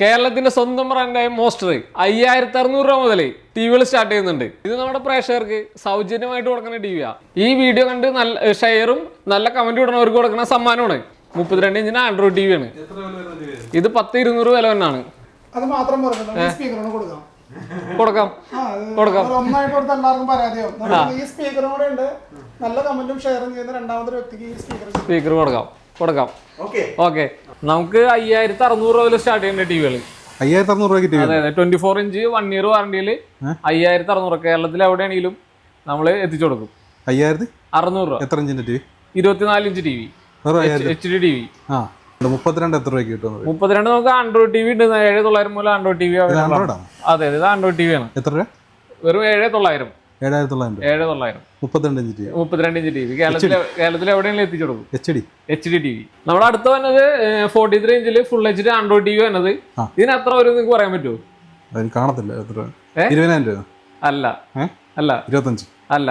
കേരളത്തിന്റെ സ്വന്തം ബ്രാൻഡായ മോസ്റ്റർ അയ്യായിരത്തി അറുന്നൂറ് രൂപ മുതൽ ടി വികൾ സ്റ്റാർട്ട് ചെയ്യുന്നുണ്ട്. ഇത് നമ്മുടെ പ്രേക്ഷകർക്ക് സൗജന്യമായിട്ട് കൊടുക്കുന്ന ടി വിയാ ഈ വീഡിയോ കണ്ട് നല്ല ഷെയറും നല്ല കമന്റ് ഇടുന്നവർക്ക് കൊടുക്കുന്ന സമ്മാനമാണ്. മുപ്പത്തിരണ്ട് ഇഞ്ചിന് ആൻഡ്രോയിഡ് ടി വി ആണ്. ഇത് പത്ത് ഇരുന്നൂറ് വില തന്നെയാണ് അത് മാത്രം കൊടുക്കാം. കൊടുക്കാം. ആ, കൊടുക്കാം. അത് ഒന്നായിട്ട് കൊടുത്ത എല്ലാവർക്കും പരാതിയാവും. ഈ സ്പീക്കറും കൂടെ ഉണ്ട്. നല്ല കമന്റും ഷെയറും ചെയ്യുന്ന രണ്ടാമത്തെ വ്യക്തിക്ക് ഈ സ്പീക്കർ സ്പീക്കർ കൊടുക്കാം. കൊടുക്കാം. ഓക്കെ. ഓക്കെ. നമുക്ക് അയ്യായിരത്തി അറുന്നൂറ് രൂപ സ്റ്റാർട്ട് ചെയ്യുന്ന ടി വികൾ അയ്യായിരത്തി അറുന്നൂറ് രൂപയ്ക്ക് ടി അതെ അതെ. Twenty four inch one year വാറണ്ടിയിൽ അയ്യായിരത്തി അറുന്നൂറ്. കേരളത്തിൽ എവിടെയാണെങ്കിലും നമ്മൾ എത്തിച്ചു കൊടുക്കും. അയ്യായിരത്തി? അറുന്നൂറ് രൂപ. എത്ര ഇഞ്ചിന്റെ ടി വി ഇരുപത്തിനാല് inch T V H D T V മുപ്പത്തിരണ്ട് എത്ര രൂപയ്ക്ക് കിട്ടും മുപ്പത്തിരണ്ട് നമുക്ക് ആൻഡ്രോയിഡ് ടി വി ഉണ്ട്. ഏഴ് തൊള്ളായിരം മൂലം ആൻഡ്രോയിഡ് ടി വി അതെ അതെ. ഇത് ആൻഡ്രോയിഡ് ടി വി ആണ്. എത്ര രൂപ? വെറും ഏഴ് തൊള്ളായിരം. ഏഴായിരത്തി തൊള്ളായിരം ഏഴ് തൊള്ളായിരം മുപ്പത്തിരണ്ട് ഇഞ്ച് ടി വി. മുപ്പത്തിരണ്ട് ഇഞ്ച് ടി വി. കേരളത്തിലെ കേരളത്തിൽ എവിടെയെങ്കിലും എത്തിച്ചു കൊടുക്കും? H D. H D T V. നമ്മുടെ അടുത്ത് വന്നത് ഫോർട്ടി ത്രീ ഇഞ്ചിൽ full H D Android T V വന്നത്. ഇതിന് എത്ര വരും നിങ്ങൾക്ക് പറയാൻ പറ്റുമോ? അതിന് കാണത്തില്ല. എത്ര? ഇരുപതിനായിരം രൂപ. അല്ല. അല്ല. ഇരുപത്തഞ്ച് അല്ല.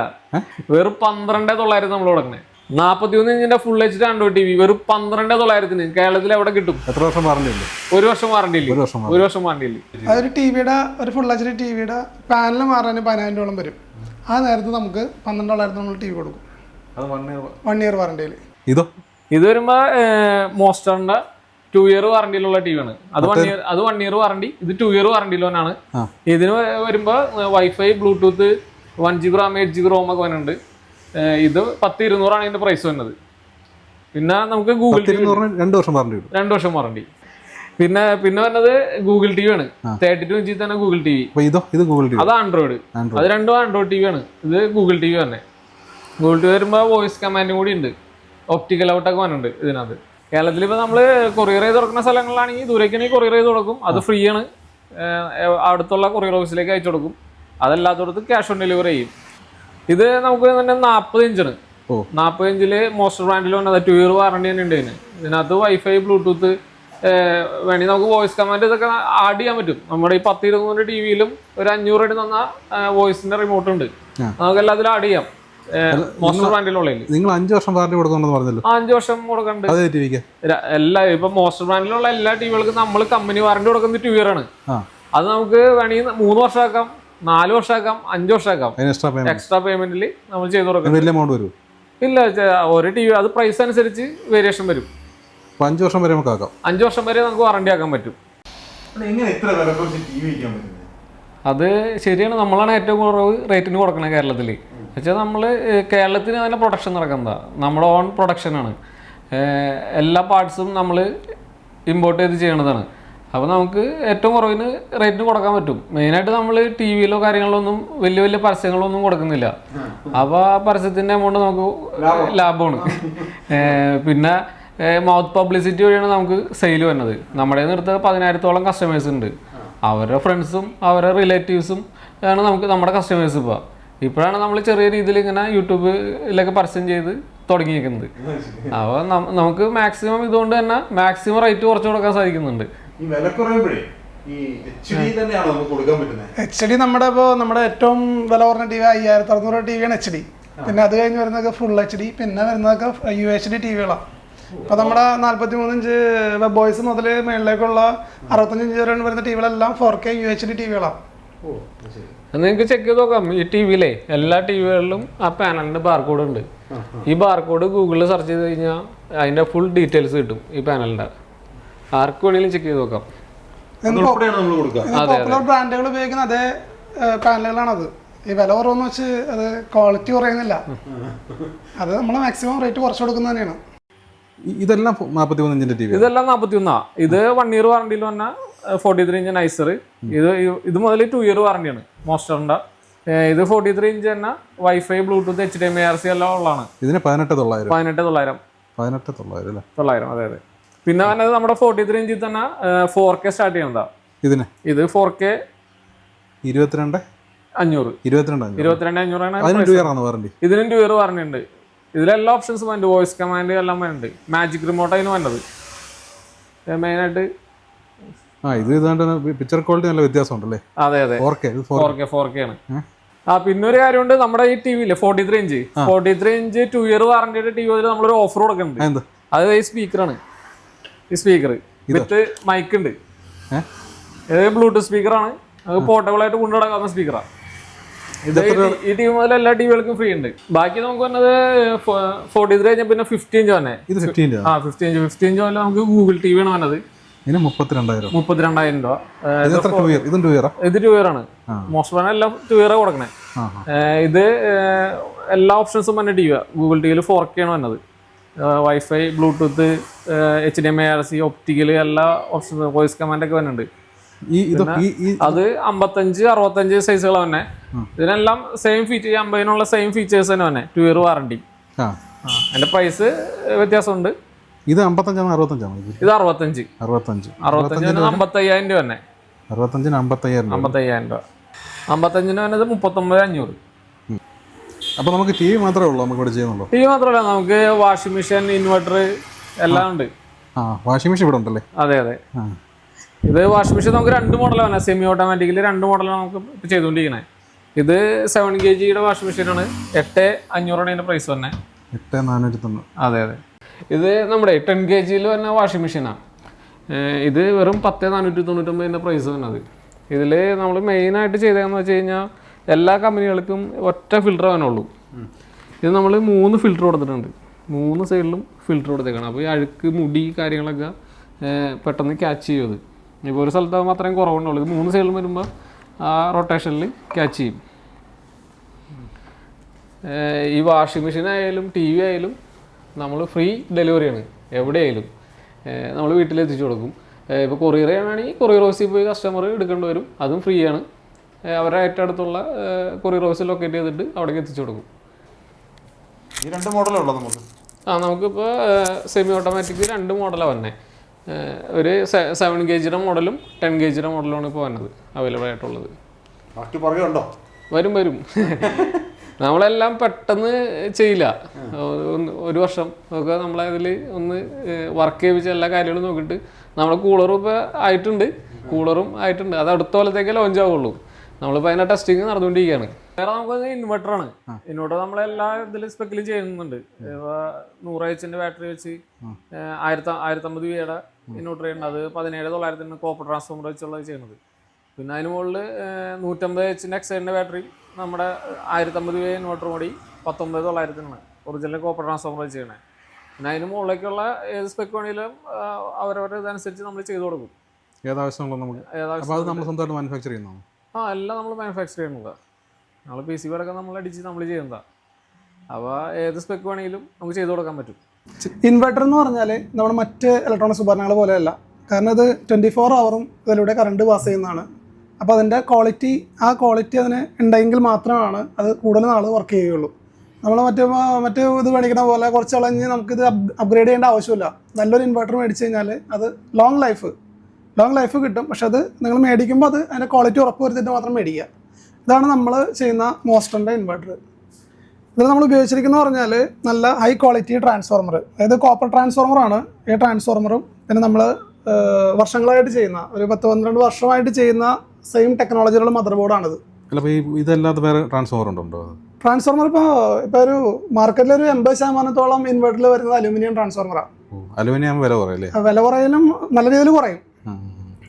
വെറും പന്ത്രണ്ട് തൊള്ളായിരം നമ്മൾ തുടങ്ങണേ നാൽപ്പത്തി ഒന്ന് ഇഞ്ചിന്റെ full H D Android T V വെറും പന്ത്രണ്ട് തൊള്ളായിരത്തിന് കേരളത്തിൽ എവിടെ കിട്ടും? എത്ര വർഷം വാറണ്ടി ഉണ്ട്? ഒരു വർഷം വാറണ്ടി ഇല്ല? ഒരു വർഷം ഒരു വാറണ്ടി ഇല്ല? അതൊരു ടിവിയുടെ ഒരു ഫുൾ എച്ച് ഡി ടിവിയുടെ പാനൽ മാറാൻ പതിനായിരം രൂപ വരും. ആ നേരത്ത് നമുക്ക് പന്ത്രണ്ട് തൊള്ളായിരത്തി നമ്മൾ ടി വി കൊടുക്കും. അത് വൺ ഇയർ വൺ ഇയർ വാറണ്ടിയിൽ ഇതോ? ഇത് വരുമ്പോ മോസ്റ്ററിന്റെ ടു ഇയർ വാറണ്ടിയിലുള്ള ടി വി ആണ്. അത് വൺ ഇയർ അത് വൺ ഇയർ വാറണ്ടി ഇത് ടു ഇയർ വാറണ്ടിയിലാണ്. ഇതിന് വരുമ്പോ WiFi Bluetooth one G B RAM eight G B ROM ഒക്കെ വരുന്നുണ്ട്. ഇത് പത്ത് ഇരുന്നൂറാണ് ഇതിന്റെ പ്രൈസ് വരുന്നത്. പിന്നെ നമുക്ക് ഗൂഗിൾ രണ്ട് വർഷം വാറണ്ടി രണ്ട് വർഷം വാറണ്ടി പിന്നെ പിന്നെ പറഞ്ഞത് ഗൂഗിൾ ടി വി ആണ്. തേർട്ടി ടു ഇഞ്ചിൽ തന്നെ ഗൂഗിൾ ടി വി ഇതോ? ഇത് ഗൂഗിൾ ടി വി അത് ആൻഡ്രോയിഡ് അത് രണ്ടും ആൻഡ്രോയിഡ് ടി വി ആണ്. ഇത് ഗൂഗിൾ ടി വി തന്നെ. ഗൂഗിൾ ടി വി വരുമ്പോൾ വോയിസ് കമാൻഡും കൂടി ഉണ്ട്. ഒപ്റ്റിക്കൽ ഔട്ടൊക്കെ വന്നിട്ടുണ്ട് ഇതിനകത്ത്. കേരളത്തിൽ ഇപ്പോൾ നമ്മൾ കൊറിയർ ചെയ്ത് തുറക്കുന്ന സ്ഥലങ്ങളിലാണെങ്കിൽ ദൂരേക്കാണെങ്കിൽ കൊറിയർ ചെയ്ത് കൊടുക്കും. അത് ഫ്രീ ആണ്. അടുത്തുള്ള കൊറിയർ ഓഫീസിലേക്ക് അയച്ചു കൊടുക്കും. അതല്ലാത്തടത്ത് ക്യാഷ് ഓൺ ഡെലിവറി ചെയ്യും. ഇത് നമുക്ക് തന്നെ നാൽപ്പത് ഇഞ്ചാണ്. നാൽപ്പത് ഇഞ്ചിൽ മോസ്റ്റർ ബ്രാൻഡിൽ വന്നത് ടു ഇയർ വാറണ്ടി തന്നെ ഉണ്ട് ഇതിന്. ഇതിനകത്ത് വൈഫൈ ബ്ലൂടൂത്ത് വേണമെങ്കിൽ നമുക്ക് വോയിസ് കമാൻഡ് ഇതൊക്കെ ആഡ് ചെയ്യാൻ പറ്റും. നമ്മുടെ ഈ പത്ത് ഇരുന്നൂറ് ടി വിയിലും ഒരു അഞ്ഞൂറ് അടി തന്ന വോയിസിന്റെ റിമോട്ട് ഉണ്ട്. നമുക്ക് എല്ലാം അതിൽ ആഡ് ചെയ്യാം മോസ്റ്റർ ബ്രാൻഡിലുള്ളതിൽ നിങ്ങൾ അഞ്ച് വർഷം വാറണ്ടി കൊടുക്കുന്നുണ്ടെന്ന് പറഞ്ഞല്ലോ. അഞ്ച് വർഷം കൊടുക്കണ്ട്. അത് ടി എല്ലാ ഇപ്പൊ മോസ്റ്റർ ബ്രാൻഡിലുള്ള എല്ലാ ടിവികൾക്കും നമ്മൾ കമ്പനി വാറണ്ടി കൊടുക്കുന്നത് ടു ഇയർ ആണ്. അത് നമുക്ക് വേണമെങ്കിൽ മൂന്ന് വർഷമാക്കാം നാല് വർഷമാക്കാം അഞ്ച് വർഷമാക്കാം എക്സ്ട്രാ പേയ്മെന്റ് എക്സ്ട്രാ പേയ്മെന്റിൽ നമ്മൾ ചെയ്ത് കൊടുക്കാം വലിയ എമൗണ്ട് വരും. ഇല്ല ഒരു ടി വി അത് പ്രൈസ് അനുസരിച്ച് വേരിയേഷൻ വരും. അഞ്ച് വർഷം വരെ നമുക്ക് ആക്കാം അഞ്ച് വർഷം വരെ നമുക്ക് വാറണ്ടി ആക്കാൻ പറ്റും. അത് ശരിയാണ് നമ്മളാണ് ഏറ്റവും കുറവ് റേറ്റിന് കൊടുക്കണത് കേരളത്തിൽ വെച്ചാൽ നമ്മൾ കേരളത്തിന് തന്നെ പ്രൊഡക്ഷൻ നടക്കുന്നതാ. നമ്മുടെ ഓൺ പ്രൊഡക്ഷനാണ് എല്ലാ പാർട്സും നമ്മൾ ഇമ്പോർട്ട് ചെയ്ത് ചെയ്യണതാണ്. അപ്പോൾ നമുക്ക് ഏറ്റവും കുറവിന് റേറ്റിന് കൊടുക്കാൻ പറ്റും. മെയിനായിട്ട് നമ്മൾ ടി വിയിലോ കാര്യങ്ങളിലൊന്നും വലിയ വലിയ പരസ്യങ്ങളൊന്നും കൊടുക്കുന്നില്ല. അപ്പോൾ ആ പരസ്യത്തിന്റെ എമൗണ്ട് നമുക്ക് ലാഭമാണ്. പിന്നെ മൗത്ത് പബ്ലിസിറ്റി വഴിയാണ് നമുക്ക് സെയിൽ വരുന്നത്. നമ്മുടെ നിർത്ത പതിനായിരത്തോളം കസ്റ്റമേഴ്സ് ഉണ്ട്. അവരുടെ ഫ്രണ്ട്സും അവരുടെ റിലേറ്റീവ്സും ആണ് നമുക്ക് നമ്മുടെ കസ്റ്റമേഴ്സ് ഇപ്പോൾ ഇപ്പോഴാണ് നമ്മൾ ചെറിയ രീതിയിൽ ഇങ്ങനെ യൂട്യൂബിലൊക്കെ പരസ്യം ചെയ്ത് തുടങ്ങിയിരിക്കുന്നത് അപ്പോൾ നമുക്ക് മാക്സിമം ഇതുകൊണ്ട് തന്നെ മാക്സിമം റേറ്റ് കുറച്ച് കൊടുക്കാൻ സാധിക്കുന്നുണ്ട്. ഈ വില കുറയുമ്പോഴേ ഈ എച്ച് ഡി തന്നെയാണോ നമുക്ക് കൊടുക്കാൻ പറ്റുന്നത് എച്ച് ഡി നമ്മുടെ ഇപ്പോൾ നമ്മുടെ ഏറ്റവും വില കുറഞ്ഞ ടി വി അയ്യായിരത്തി അറുന്നൂറ് ടി വിയാണ് എച്ച് ഡി പിന്നെ അത് കഴിഞ്ഞ് വരുന്നതൊക്കെ ഫുൾ എച്ച് ഡി പിന്നെ വരുന്നതൊക്കെ യു എച്ച് ഡി ടി വികളാണ് അപ്പോൾ നമ്മുടെ നാൽപ്പത്തി മൂന്ന് ഇഞ്ച് വെബ് ബോയ്സ് മുതൽ മേളിലേക്കുള്ള അറുപത്തഞ്ച് ഇഞ്ച് വരെ വരുന്ന ടിവികളെല്ലാം four K U H D T വികളാണ് നിങ്ങൾക്ക് ചെക്ക് ചെയ്ത് നോക്കാം. ഈ ടി വിയിലെ എല്ലാ ടി വികളിലും ആ പാനലിന്റെ ബാർകോഡ് ഉണ്ട്. ഈ ബാർകോഡ് ഗൂഗിളിൽ സെർച്ച് ചെയ്ത് കഴിഞ്ഞാൽ അതിന്റെ ഫുൾ ഡീറ്റെയിൽസ് കിട്ടും ഈ പാനലിന്റെ ആർക്ക് വേണമെങ്കിലും ചെക്ക് ചെയ്ത് നോക്കാം. അതുൾപ്പെടെയാണ് നമ്മൾ കൊടുക്കുക. പോപ്പുലർ ബ്രാൻഡുകൾ ഉപയോഗിക്കുന്ന അതേ പാനലുകളാണത് ഈ വില കുറവെന്ന് വെച്ച് അത് ക്വാളിറ്റി കുറയുന്നില്ല. അത് നമ്മൾ മാക്സിമം റേറ്റ് കുറച്ച് കൊടുക്കുന്നത് തന്നെയാണ്. ഇതെല്ലാം നാൽപ്പത്തി മൂന്ന് ഇഞ്ചിന്റെ ടി വി ഇതെല്ലാം നാൽപ്പത്തി ഒന്നാ ഇത് വൺ ഇയർ വാറണ്ടിയിൽ വന്ന ഫോർട്ടി ത്രീ ഇഞ്ച് നൈസർ ഇത് ഇത് മുതൽ ടു ഇയർ വാറണ്ടിയാണ് മോസ്റ്ററിന്റെ ഇത് ഫോർട്ടി ത്രീ ഇഞ്ച് തന്നെ WiFi Bluetooth H D M R C എല്ലാം ഉള്ളതാണ്. ഇതിന് പതിനെട്ട് തൊള്ളായിരം. പതിനെട്ട് തൊള്ളായിരം. പതിനെട്ട് തൊള്ളായിരം അല്ലേ? തൊള്ളായിരം അതെ അതെ. പിന്നെ വന്നത് നമ്മുടെ ഫോർട്ടി ത്രീ ഇഞ്ചിൽ തന്നെ ഫോർ കെ സ്റ്റാർട്ട് ചെയ്യുന്നതാ. ഇതിന്? ഇത് ഫോർ കെ ഇരുപത്തിരണ്ട്? അഞ്ഞൂറ്. ഇരുപത്തിരണ്ട് ഇരുപത്തിരണ്ട് അഞ്ഞൂറാണ് അതിന് ടു ഇയർ ആണ് വാറണ്ടി ഇതിനും ടു ഇയർ വാറണ്ടി ഇതിലെല്ലാ ഓപ്ഷൻസും വരുന്നുണ്ട് വോയിസ് കമാൻഡ് എല്ലാം വരുന്നുണ്ട് മാജിക് റിമോട്ട് അതിന് വന്നത് മെയിനായിട്ട് ആ ഇത് ഇതാണ്ട് പിക്ചർ ക്വാളിറ്റി നല്ല വ്യത്യാസം ഉണ്ടല്ലേ അതെ. അതെ four K four K four K ആണ്. ആ പിന്നെ ഒരു കാര്യമുണ്ട്. നമ്മുടെ ഈ ടി വിയിലെ forty three inch forty three inch two year വാറണ്ടിയുടെ T വിയിൽ നമ്മളൊരു ഓഫർ കൊടുക്കുന്നുണ്ട്. അത് ഈ സ്പീക്കറാണ് ഈ സ്പീക്കർ വിത്ത് മൈക്ക് ഉണ്ട്. ബ്ലൂടൂത്ത് സ്പീക്കറാണ് അത് പോർട്ടബിൾ ആയിട്ട് കൊണ്ടുനടക്കാവുന്ന സ്പീക്കറാണ് ഈ- ഈ ടി മുതൽ എല്ലാ ടിവികൾക്കും ഫ്രീ ഉണ്ട്. ബാക്കി നമുക്ക് പറഞ്ഞത് ഫോർട്ടി ത്രീ കഴിഞ്ഞാൽ പിന്നെ ഫിഫ്റ്റി ഇഞ്ച് തന്നെ ഇത് ആ ഫിഫ്റ്റി ഇഞ്ച് ഫിഫ്റ്റി ഇഞ്ച് പോലെ നമുക്ക് ഗൂഗിൾ ടി വി ആണ് വന്നത് ഇതിന് മുപ്പത്തിരണ്ടായിരം. മുപ്പത്തിരണ്ടായിരം രൂപ. ഇത് ടു ഇയർ ഇതും ടു ഇയർ ആണ്. മോസ്റ്റ് പറഞ്ഞാൽ എല്ലാം ടു ഇയർ കൊടുക്കണേ. ഇത് എല്ലാ ഓപ്ഷൻസും തന്നെ ടി വി ഗൂഗിൾ ടി വിയിൽ ഫോർ കെ ആണ് വന്നത് WiFi Bluetooth H D M I R C optical എല്ലാ ഓപ്ഷൻസും വോയിസ് കമാൻഡൊക്കെ വരുന്നുണ്ട് അത് അമ്പത്തഞ്ച് അറുപത്തഞ്ച് സൈസുകൾ തന്നെ. ഇതിനെല്ലാം സെയിം ഫീച്ചർ അമ്പതിനുള്ള സെയിം ഫീച്ചേഴ്സ് തന്നെ തന്നെ. ടു ഇയർ വാറണ്ടി അതിന്റെ പ്രൈസ് വ്യത്യാസമുണ്ട്. ഇത് അമ്പത്തഞ്ചാണ് അറുപത്തഞ്ചാണ്? ഇത് ഇത് അറുപത്തഞ്ച്. അറുപത്തഞ്ച്. അറുപത്തഞ്ചിന് അമ്പത്തയ്യായിരം രൂപ തന്നെ. അറുപത്തഞ്ചിന് അമ്പത്തയ്യായിരം അമ്പത്തയ്യായിരം രൂപ. അമ്പത്തഞ്ചിന് വന്നത് മുപ്പത്തൊമ്പത് അഞ്ഞൂറ്. അപ്പൊ നമുക്ക് ടി വി മാത്രമേ ഉള്ളൂ നമുക്ക് ഇവിടെ ചെയ്യുന്നുള്ളൂ. ടി വി മാത്രമല്ല നമുക്ക് വാഷിംഗ് മെഷീൻ ഇൻവെർട്ടർ എല്ലാം ഉണ്ട്. ആ വാഷിംഗ് മെഷീൻ ഇവിടെ ഉണ്ടല്ലേ? അതെ അതെ. ആ. ഇത് വാഷിംഗ് മെഷീൻ നമുക്ക് രണ്ട് മോഡലാണ്. സെമി ഓട്ടോമാറ്റിക്കലി രണ്ട് മോഡലാണ് നമുക്ക് ഇപ്പോൾ ചെയ്തുകൊണ്ടിരിക്കുന്നത് ഇത് സെവൻ കെ ജിയുടെ വാഷിംഗ് മെഷീനാണ് എട്ട് അഞ്ഞൂറാണ് ഇതിന്റെ പ്രൈസ് തന്നെ എട്ട് നാനൂറ്റി തൊണ്ണൂറ് അതെ അതെ. ഇത് നമ്മുടെ ടെൻ കെ ജിയിൽ വരുന്ന വാഷിംഗ് മെഷീനാണ് ഇത് വെറും പത്ത് നാനൂറ്റി തൊണ്ണൂറ്റൊമ്പതിന്റെ പ്രൈസ് വന്നത് ഇതിൽ നമ്മൾ മെയിനായിട്ട് ചെയ്തതെന്ന് വെച്ച് കഴിഞ്ഞാൽ എല്ലാ കമ്പനികൾക്കും ഒറ്റ ഫിൽറ്റർ അവനുള്ളൂ ഇത് നമ്മൾ മൂന്ന് ഫിൽറ്റർ കൊടുത്തിട്ടുണ്ട്. മൂന്ന് സൈഡിലും ഫിൽറ്റർ കൊടുത്തേക്കാണ്. അപ്പോൾ ഈ അഴുക്ക് മുടി കാര്യങ്ങളൊക്കെ പെട്ടെന്ന് ക്യാച്ച് ചെയ്യും ഇപ്പോൾ ഒരു സ്ഥലത്താകുമ്പോൾ അത്രയും കുറവുണ്ടുള്ളൂ ഇത് മൂന്ന് സൈഡിൽ വരുമ്പോൾ ആ റൊട്ടേഷനിൽ ക്യാച്ച് ചെയ്യും. ഈ വാഷിംഗ് മെഷീൻ ആയാലും ടി വി ആയാലും നമ്മൾ ഫ്രീ ഡെലിവറിയാണ് എവിടെയായാലും. നമ്മൾ വീട്ടിൽ എത്തിച്ചു കൊടുക്കും. ഇപ്പോൾ കൊറിയർ ചെയ്യണമെങ്കിൽ കൊറിയർ ഓഫീസിൽ പോയി കസ്റ്റമർ എടുക്കേണ്ടി വരും. അതും ഫ്രീ ആണ്. അവരുടെ ഏറ്റവും അടുത്തുള്ള കൊറിയർ ഓഫീസിൽ ലൊക്കേറ്റ് ചെയ്തിട്ട് അവിടേക്ക് എത്തിച്ചു കൊടുക്കും. ഈ രണ്ട് മോഡലേ നമുക്ക്? ആ നമുക്കിപ്പോൾ സെമി ഓട്ടോമാറ്റിക് രണ്ട് മോഡലാണ് വന്നത് ഒരു സെവൻ ഗേജിയുടെ മോഡലും ടെൻ ഗേജിയുടെ മോഡലും മോഡലുമാണ് ഇപ്പോൾ വന്നത് അവൈലബിൾ ആയിട്ടുള്ളത്. ബാക്കി ഉണ്ടോ വരും വരും. നമ്മളെല്ലാം പെട്ടെന്ന് ചെയ്യില്ല. ഒരു വർഷം ഒക്കെ നമ്മളതിൽ ഒന്ന് വർക്ക് ചെയ്യിപ്പിച്ച എല്ലാ കാര്യങ്ങളും നോക്കിയിട്ട് നമ്മുടെ കൂളറും ഇപ്പോൾ ആയിട്ടുണ്ട്. കൂളറും ആയിട്ടുണ്ട്. അത് അടുത്ത കൊല്ലത്തേക്ക് ലോഞ്ച് ആവുള്ളൂ. നമ്മളിപ്പോൾ അതിന്റെ ടെസ്റ്റിങ് നടന്നുകൊണ്ടിരിക്കുകയാണ്. വേറെ നമുക്ക് ഇൻവെർട്ടറാണ് ഇൻവെർട്ടർ നമ്മളെല്ലാ ഇതിലും സ്പെക്കിലും ചെയ്യുന്നുണ്ട്. നൂറ് എച്ചിന്റെ ബാറ്ററി വെച്ച് ആയിരത്തി ആയിരത്തമ്പത് രൂപയുടെ ഉണ്ട് അത് പതിനേഴ് തൊള്ളായിരത്തിന് കോപ്പർ ട്രാൻസ്ഫോമർ വെച്ചുള്ളത് ചെയ്യുന്നത്. പിന്നെ അതിന് മുകളിൽ നൂറ്റമ്പത് എച്ചിന്റെ എക്സൈഡിന്റെ ബാറ്ററി നമ്മുടെ ആയിരത്തമ്പത് രൂപ ഇൻവെർട്ടർ കൂടി പത്തൊമ്പത് തൊള്ളായിരത്തിനാണ്. ഒറിജിനൽ കോപ്പർ ട്രാൻസ്ഫോമർ വെച്ച് ചെയ്യണേ പിന്നെ അതിന് മുകളിലേക്കുള്ള ഏത് സ്പെക്ക് വേണമെങ്കിലും അവരവരുടെ ഇതനുസരിച്ച് നമ്മൾ ചെയ്തു കൊടുക്കും. ഏതാവശ്യമുള്ള നമുക്ക്? അപ്പോൾ അത് നമ്മൾ സ്വന്തമായിട്ട് മാനുഫാക്ചർ ചെയ്യുന്നതാണ് ആ എല്ലാം നമ്മൾ മാനുഫാക്ചർ ചെയ്യുന്നത്. നമ്മൾ പി സി നമ്മൾ അടിച്ച് നമ്മൾ ചെയ്യുന്നതാണ് അപ്പോൾ ഏത് സ്പെക്ക് വേണമെങ്കിലും നമുക്ക് ചെയ്തു കൊടുക്കാൻ പറ്റും. ഇൻവെർട്ടർ എന്ന് പറഞ്ഞാൽ നമ്മൾ മറ്റ് ഇലക്ട്രോണിക്സ് ഉപകരണങ്ങൾ പോലെയല്ല. കാരണം അത് ട്വന്റി ഫോർ അവറും ഇതിലൂടെ കറണ്ട് പാസ് ചെയ്യുന്നതാണ്. അപ്പോൾ അതിന്റെ ക്വാളിറ്റി ആ ക്വാളിറ്റി അതിന് ഉണ്ടെങ്കിൽ മാത്രമാണ് അത് കൂടുതൽ നാൾ വർക്ക് ചെയ്യുകയുള്ളൂ. നമ്മൾ മറ്റേ മറ്റേ ഇത് മേടിക്കുന്ന പോലെ കുറച്ച് കളഞ്ഞ് നമുക്കിത് അപ്ഗ്രേഡ് ചെയ്യേണ്ട ആവശ്യമില്ല. നല്ലൊരു ഇൻവെർട്ടർ മേടിച്ച് കഴിഞ്ഞാൽ അത് ലോങ് ലൈഫ് ലോങ് ലൈഫ് കിട്ടും. പക്ഷെ അത് നിങ്ങൾ മേടിക്കുമ്പോൾ അത് അതിന്റെ ക്വാളിറ്റി ഉറപ്പ് വരുത്തിയിട്ട് മാത്രം മേടിക്കുക. ഇതാണ് നമ്മൾ ചെയ്യുന്ന മോസ്റ്ററിന്റെ ഇൻവെർട്ടർ ഇത് നമ്മൾ ഉപയോഗിച്ചിരിക്കുന്നത് പറഞ്ഞാൽ നല്ല ഹൈ ക്വാളിറ്റി ട്രാൻസ്ഫോർമർ അതായത് കോപ്പർ ട്രാൻസ്ഫോർമറാണ് ഈ ട്രാൻസ്ഫോർമറും പിന്നെ നമ്മൾ വർഷങ്ങളായിട്ട് ചെയ്യുന്ന ഒരു പത്ത് പന്ത്രണ്ട് വർഷമായിട്ട് ചെയ്യുന്ന സെയിം ടെക്നോളജിയിലുള്ള മദർ ബോർഡാണിത് ഇതല്ലാതെ വേറെ ട്രാൻസ്ഫോമർ ഉണ്ടോ? ട്രാൻസ്ഫോർമർ ഇപ്പോൾ ഇപ്പോൾ ഒരു മാർക്കറ്റിൽ ഒരു എൺപത് ശതമാനത്തോളം ഇൻവെർട്ടറിൽ വരുന്നത് അലുമിനിയം ട്രാൻസ്ഫോർമറാണ് അലുമിനിയം വില കുറയല്ലേ വില കുറയലും നല്ല രീതിയിൽ കുറയും.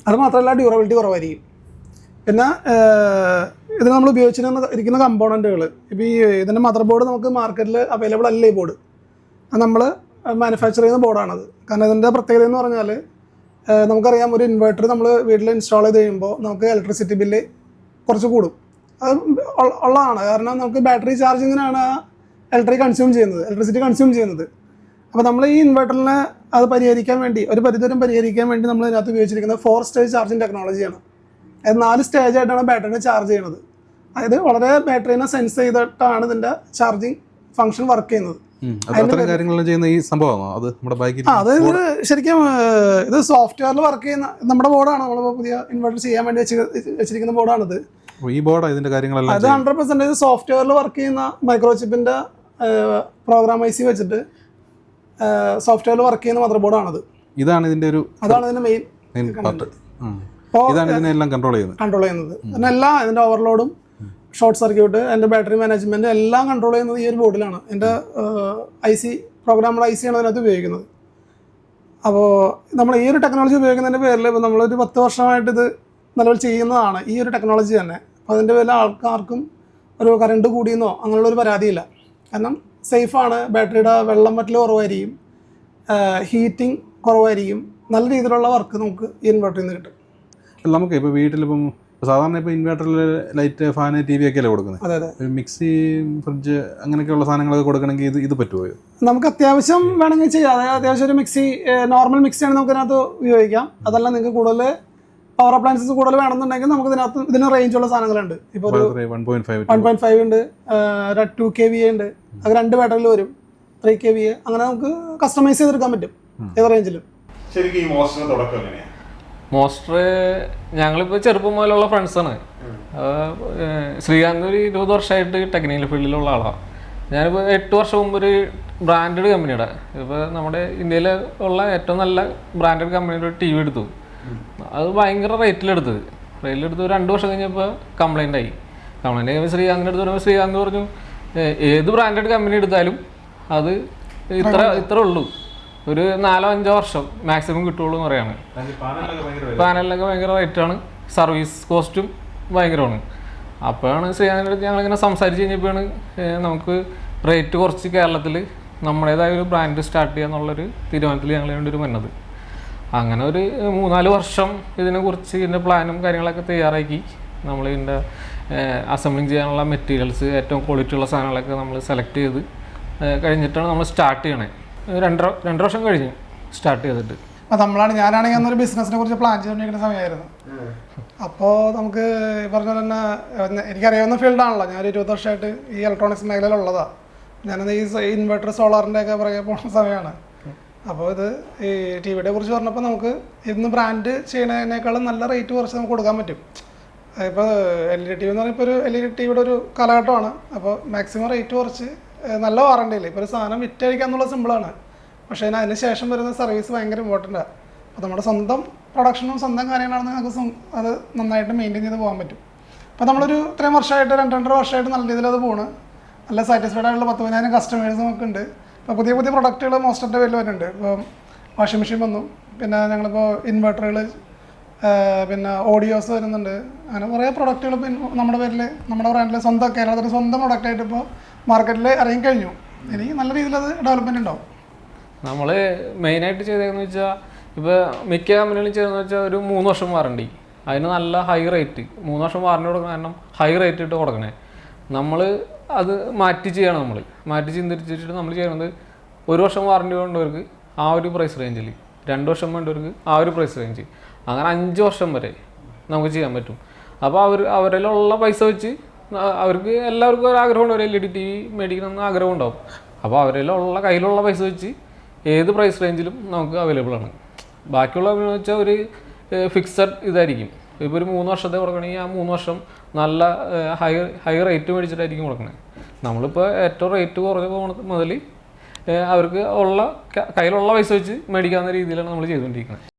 അത് മാത്രമല്ല ഡ്യൂറബിലിറ്റി കുറവായിരിക്കും. പിന്നെ ഏഹ്, ഇത് നമ്മൾ ഉപയോഗിച്ചിരുന്ന ഇരിക്കുന്ന കമ്പോണന്റുകൾ ഇപ്പോൾ ഈ ഇതിന്റെ മദർ ബോർഡ് നമുക്ക് മാർക്കറ്റിൽ അവൈലബിൾ അല്ല ഈ ബോർഡ് അത് നമ്മൾ മാനുഫാക്ചർ ചെയ്യുന്ന ബോർഡാണത് കാരണം ഇതിന്റെ പ്രത്യേകത എന്ന് പറഞ്ഞാൽ നമുക്കറിയാം ഒരു ഇൻവെർട്ടർ നമ്മൾ വീട്ടിൽ ഇൻസ്റ്റാൾ ചെയ്ത് കഴിയുമ്പോൾ നമുക്ക് ഇലക്ട്രിസിറ്റി ബില്ല് കുറച്ച് കൂടും. അത് ഉള്ളതാണ്. കാരണം നമുക്ക് ബാറ്ററി ചാർജിങ്ങിനാണ് ഇലക്ട്രിക് കൺസ്യൂം ചെയ്യുന്നത്. ഇലക്ട്രിസിറ്റി കൺസ്യൂം ചെയ്യുന്നത്. അപ്പോൾ നമ്മൾ ഈ ഇൻവെർട്ടറിനെ അത് പരിഹരിക്കാൻ വേണ്ടി ഒരു പരിധിവരം പരിഹരിക്കാൻ വേണ്ടി നമ്മൾ ഇതിനകത്ത് ഉപയോഗിച്ചിരിക്കുന്നത് ഫോർ സ്റ്റേജ് ചാർജിങ് ടെക്നോളജിയാണ് നാല് സ്റ്റേജ് ആയിട്ടാണ് ബാറ്ററിനെ ചാർജ് ചെയ്യുന്നത് അതായത് വളരെ ബാറ്ററിനെ സെൻസ് ചെയ്തിട്ടാണ് ഇതിന്റെ ചാർജിങ് ഫംഗ്ഷൻ വർക്ക് ചെയ്യുന്നത്. ചെയ്യുന്ന ഈ സംഭവമാണോ? അത് നമ്മുടെ ബൈക്കിൽ അത് ഇത് ശരിക്കും ഇത് സോഫ്റ്റ്വെയറിൽ വർക്ക് ചെയ്യുന്ന നമ്മുടെ ബോർഡാണ് നമ്മൾ പുതിയ ഇൻവെർട്ടർ ചെയ്യാൻ വേണ്ടി വെച്ച് വെച്ചിരിക്കുന്ന ബോർഡാണിത് ഈ ബോർഡാണ് ഇതിന്റെ കാര്യങ്ങളെല്ലാം അത് ഹൺഡ്രഡ് പെർസെന്റേജ് സോഫ്റ്റ്വെയറിൽ വർക്ക് ചെയ്യുന്ന മൈക്രോചിപ്പിന്റെ പ്രോഗ്രാം ഐ സി വെച്ചിട്ട് സോഫ്റ്റ്വെയറിൽ വർക്ക് ചെയ്യുന്ന മദർ ബോർഡാണത് ഇതാണ് ഇതിന്റെ ഒരു അതാണ് ഇതിന്റെ മെയിൻ പാർട്ട് ഇതാണ് ഇതിനെ എല്ലാം കൺട്രോൾ ചെയ്യുന്നത്. കൺട്രോൾ ചെയ്യുന്നത്. എല്ലാം ഇതിന്റെ ഓവർലോഡും ഷോർട്ട് സർക്യൂട്ട് എന്റെ ബാറ്ററി മാനേജ്മെന്റ് എല്ലാം കൺട്രോൾ ചെയ്യുന്നത് ഈ ഒരു ബോർഡിലാണ് എന്റെ ഐ സി പ്രോഗ്രാമുള്ള ഐ സി ആണ് അതിനകത്ത് ഉപയോഗിക്കുന്നത്. അപ്പോൾ നമ്മൾ ഈ ഒരു ടെക്നോളജി ഉപയോഗിക്കുന്നതിന്റെ പേരിൽ ഇപ്പോൾ നമ്മളൊരു പത്ത് വർഷമായിട്ട് ഇത് നിലവിൽ ചെയ്യുന്നതാണ് ഈ ഒരു ടെക്നോളജി തന്നെ. അപ്പോൾ അതിന്റെ പേരിൽ ആൾക്കാർക്കും ഒരു കറണ്ട് കൂടിയെന്നോ അങ്ങനെയുള്ള ഒരു പരാതിയില്ല. കാരണം സേഫാണ് ബാറ്ററിയുടെ വെള്ളം പറ്റൽ കുറവായിരിക്കും ഹീറ്റിംഗ് കുറവായിരിക്കും നല്ല രീതിയിലുള്ള വർക്ക് നമുക്ക് ഈ ഇൻവെർട്ടറിൽ നിന്ന് കിട്ടും. നമുക്ക് ഇപ്പോൾ വീട്ടിലിപ്പം സാധാരണ ഇപ്പോൾ ഇൻവേർട്ടറിൽ ലൈറ്റ് ഫാന് ടി വി ഒക്കെ അല്ലേ കൊടുക്കുന്നത് അതെ അതെ. മിക്സി ഫ്രിഡ്ജ് അങ്ങനെയൊക്കെയുള്ള സാധനങ്ങളൊക്കെ കൊടുക്കണമെങ്കിൽ ഇത് ഇത് പറ്റുമോ നമുക്ക് അത്യാവശ്യം വേണമെങ്കിൽ ചെയ്യാം. അതായത് അത്യാവശ്യം ഒരു മിക്സി നോർമൽ മിക്സി ആണ് നമുക്ക് ഇതിനകത്ത് ഉപയോഗിക്കാം. അതല്ല നിങ്ങൾക്ക് കൂടുതൽ പവർ അപ്ലയൻസസ് കൂടുതൽ വേണമെന്നുണ്ടെങ്കിൽ നമുക്ക് ഇതിനകത്ത് ഇതിന് റേഞ്ചുള്ള സാധനങ്ങളുണ്ട്. ഇപ്പോൾ ഒരു one point five one point five ഉണ്ട് ടു കെ വി ഉണ്ട്. അത് രണ്ട് ബാറ്ററിയിൽ വരും. ത്രീ കെ വി അങ്ങനെ നമുക്ക് കസ്റ്റമൈസ് ചെയ്തെടുക്കാൻ പറ്റും. ഏത് റേഞ്ചിലും ശരിക്കും ഈ മോസ്റ്ററിന്റെ തുടക്കം എങ്ങനെയാ? മോസ്റ്റർ ഞങ്ങളിപ്പോൾ ചെറുപ്പം മുതലുള്ള ഫ്രണ്ട്സാണ് ശ്രീകാന്ത് ഒരു ഇരുപത് വർഷമായിട്ട് ടെക്നിക്കൽ ഫീൽഡിലുള്ള ആളാണ് ഞാനിപ്പോൾ എട്ട് വർഷം മുമ്പ് ഒരു ബ്രാൻഡഡ് കമ്പനിയുടെ ഇപ്പോൾ നമ്മുടെ ഇന്ത്യയിൽ ഉള്ള ഏറ്റവും നല്ല ബ്രാൻഡഡ് കമ്പനിയുടെ ഒരു ടി വി എടുത്തു അത് ഭയങ്കര റേറ്റിലെടുത്തത് റേറ്റിലെടുത്ത് രണ്ട് വർഷം കഴിഞ്ഞപ്പോൾ കംപ്ലൈന്റ് ആയി. കംപ്ലൈന്റ് കഴിയുമ്പോൾ ശ്രീകാന്തിന്റെ അടുത്ത് പറയുമ്പോൾ ശ്രീകാന്ത് പറഞ്ഞു ഏത് ബ്രാൻഡഡ് കമ്പനി എടുത്താലും അത് ഇത്ര ഇത്ര ഉള്ളൂ. ഒരു നാലോ അഞ്ചോ വർഷം മാക്സിമം കിട്ടുള്ളൂ എന്ന് പറയാണ്. പാനലൊക്കെ ഭയങ്കര റേറ്റാണ് സർവീസ് കോസ്റ്റും ഭയങ്കരമാണ്. അപ്പോഴാണ് അടുത്ത് ഞങ്ങളിങ്ങനെ സംസാരിച്ച് കഴിഞ്ഞപ്പോഴാണ് നമുക്ക് റേറ്റ് കുറച്ച് കേരളത്തിൽ നമ്മുടേതായ ഒരു ബ്രാൻഡ് സ്റ്റാർട്ട് ചെയ്യുക എന്നുള്ളൊരു തീരുമാനത്തിൽ ഞങ്ങൾ വേണ്ടി ഒരു വന്നത്. അങ്ങനെ ഒരു മൂന്നാൽ വർഷം ഇതിനെക്കുറിച്ച് ഇതിന്റെ പ്ലാനും കാര്യങ്ങളൊക്കെ തയ്യാറാക്കി. നമ്മൾ ഇതിന്റെ അസംബ്ലിങ് ചെയ്യാനുള്ള മെറ്റീരിയൽസ് ഏറ്റവും ക്വാളിറ്റി ഉള്ള സാധനങ്ങളൊക്കെ നമ്മൾ സെലക്ട് ചെയ്ത് കഴിഞ്ഞിട്ടാണ് നമ്മൾ സ്റ്റാർട്ട് ചെയ്യണേ. രണ്ടര രണ്ടര വർഷം കഴിഞ്ഞു സ്റ്റാർട്ട് ചെയ്തിട്ട്. അപ്പോൾ നമ്മളാണ് ഞാനാണെങ്കിൽ അന്നൊരു ബിസിനസിനെ കുറിച്ച് പ്ലാൻ ചെയ്തുകൊണ്ടിരിക്കുന്ന സമയമായിരുന്നു. അപ്പോൾ നമുക്ക് പറഞ്ഞ പോലെ തന്നെ എനിക്കറിയാവുന്ന ഫീൽഡാണല്ലോ ഞാൻ ഒരു ഇരുപത് വർഷമായിട്ട് ഈ ഇലക്ട്രോണിക്സ് മേഖലയിലുള്ളതാണ് ഞാനത് ഈ ഇൻവെർട്ടർ സോളാറിന്റെ ഒക്കെ പുറകെ പോകുന്ന സമയമാണ്. അപ്പോൾ ഇത് ഈ ടി വിയുടെ കുറിച്ച് പറഞ്ഞപ്പോൾ നമുക്ക് ഇന്ന് ബ്രാൻഡ് ചെയ്യുന്നതിനേക്കാളും നല്ല റേറ്റ് കുറച്ച് നമുക്ക് കൊടുക്കാൻ പറ്റും. ഇപ്പോൾ L E D T V എന്ന് ഇപ്പോൾ ഒരു എൽ ഇ ഡി ടി വിയുടെ ഒരു കാലഘട്ടമാണ്. അപ്പോൾ മാക്സിമം റേറ്റ് കുറച്ച് നല്ല വാറണ്ടി ഇല്ല ഇപ്പോൾ ഒരു സാധനം വിറ്റഴിക്കുക എന്നുള്ള സിമ്പിളാണ് പക്ഷേ അതിന് ശേഷം വരുന്ന സർവീസ് ഭയങ്കര ഇമ്പോർട്ടന്റ് ആണ് അപ്പോൾ നമ്മുടെ സ്വന്തം പ്രൊഡക്ഷനും സ്വന്തം കാര്യങ്ങളാണെന്ന് നമുക്ക് അത് നന്നായിട്ട് മെയിന്റെയിൻ ചെയ്ത് പോകാൻ പറ്റും. അപ്പോൾ നമ്മളൊരു ഇത്രയും വർഷമായിട്ട് രണ്ട് രണ്ടര വർഷമായിട്ട് നല്ല രീതിയിൽ അത് പോണ്. നല്ല സാറ്റിസ്ഫൈഡ് ആയിട്ടുള്ള പത്ത് പതിനായിരം കസ്റ്റമേഴ്സ് നമുക്കുണ്ട് ഇപ്പോൾ പുതിയ പുതിയ പ്രൊഡക്റ്റുകൾ മോസ്റ്ററിന്റെ പേരിൽ വരുന്നുണ്ട്. ഇപ്പം വാഷിംഗ് മെഷീൻ വന്നു. പിന്നെ ഞങ്ങളിപ്പോൾ ഇൻവെർട്ടറുകൾ പിന്നെ ഓഡിയോസ് വരുന്നുണ്ട്. അങ്ങനെ കുറേ പ്രൊഡക്റ്റുകൾ നമ്മുടെ പേരിൽ നമ്മുടെ ബ്രാൻഡിൽ സ്വന്തം കേരളത്തിന്റെ സ്വന്തം പ്രൊഡക്റ്റായിട്ട് ഇപ്പോൾ മാർക്കറ്റിൽ ഇറങ്ങി കഴിഞ്ഞു. ഇനി നല്ല രീതിയിൽ അത് ഡെവലപ്മെന്റ് ഉണ്ടാവും. നമ്മൾ മെയിനായിട്ട് ചെയ്തതെന്ന് വെച്ചാൽ ഇപ്പോൾ മിക്ക കമ്പനികളും ചെയ്തതെന്ന് വെച്ചാൽ ഒരു മൂന്ന് വർഷം വാറണ്ടി അതിന് നല്ല ഹൈ റേറ്റ് മൂന്ന് വർഷം വാറണ്ടി കൊടുക്കുന്ന കാരണം ഹൈ റേറ്റ് ഇട്ട് കൊടുക്കണേ. നമ്മൾ അത് മാറ്റി ചെയ്യണം നമ്മൾ മാറ്റി ചിന്തിച്ചിട്ട് നമ്മൾ ചെയ്യുന്നത് ഒരു വർഷം വാറണ്ടി വേണ്ടവർക്ക് ആ ഒരു പ്രൈസ് റേഞ്ചിൽ രണ്ട് വർഷം വേണ്ടവർക്ക് ആ ഒരു പ്രൈസ് റേഞ്ച് അങ്ങനെ അഞ്ച് വർഷം വരെ നമുക്ക് ചെയ്യാൻ പറ്റും. അപ്പോൾ അവർ അവരിലുള്ള പൈസ വെച്ച് അവർക്ക് എല്ലാവർക്കും ഒരു ആഗ്രഹമുണ്ട് ഒരു L E D T V മേടിക്കണമെന്ന് ആഗ്രഹം ഉണ്ടാവും അപ്പോൾ അവരിലുള്ള കയ്യിലുള്ള പൈസ വെച്ച് ഏത് പ്രൈസ് റേഞ്ചിലും നമുക്ക് അവൈലബിൾ ആണ്. ബാക്കിയുള്ള വെച്ചാൽ ഒരു ഫിക്സഡ് ഇതായിരിക്കും. ഇപ്പോൾ ഒരു മൂന്ന് വർഷത്തെ കൊടുക്കണമെങ്കിൽ ആ മൂന്ന് വർഷം നല്ല ഹൈ ഹൈ റേറ്റ് മേടിച്ചിട്ടായിരിക്കും കൊടുക്കണേ. നമ്മളിപ്പോൾ ഏറ്റവും റേറ്റ് കുറഞ്ഞ പോകുന്നത് മുതൽ അവർക്ക് ഉള്ള കയ്യിലുള്ള പൈസ വെച്ച് മേടിക്കാവുന്ന രീതിയിലാണ് നമ്മൾ ചെയ്തുകൊണ്ടിരിക്കുന്നത്